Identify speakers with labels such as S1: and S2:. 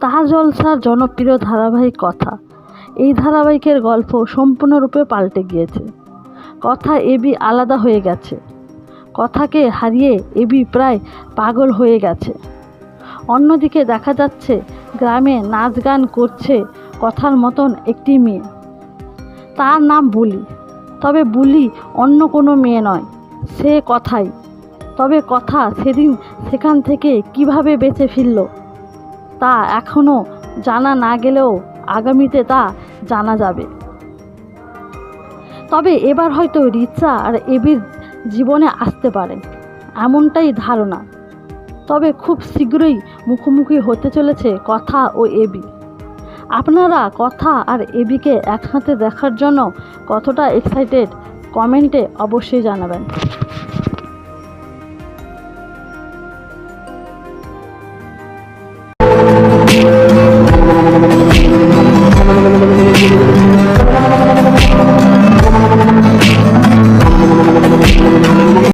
S1: তাহার জলসার জনপ্রিয় ধারাবাহিক কথা। এই ধারাবাহিকের গল্প সম্পূর্ণরূপে পাল্টে গিয়েছে। কথা এবি আলাদা হয়ে গেছে। কথাকে হারিয়ে এবি প্রায় পাগল হয়ে গেছে। অন্যদিকে দেখা যাচ্ছে, গ্রামে নাচ গান করছে কথার মতন একটি মেয়ে। তার নাম বুলি। তবে বুলি অন্য কোনো মেয়ে নয়, সে কথাই। তবে কথা সেদিন সেখান থেকে কীভাবে বেঁচে ফিরল? তা এখনও জানা না গেলেও আগামীতে তা জানা যাবে। তবে এবার হয়তো রিচা আর এবির জীবনে আসতে পারে, এমনটাই ধারণা। তবে খুব শীঘ্রই মুখোমুখি হতে চলেছে কথা ও এবি। আপনারা কথা আর এবিকে একসাথে দেখার জন্য কতটা এক্সাইটেড কমেন্টে অবশ্যই জানাবেন।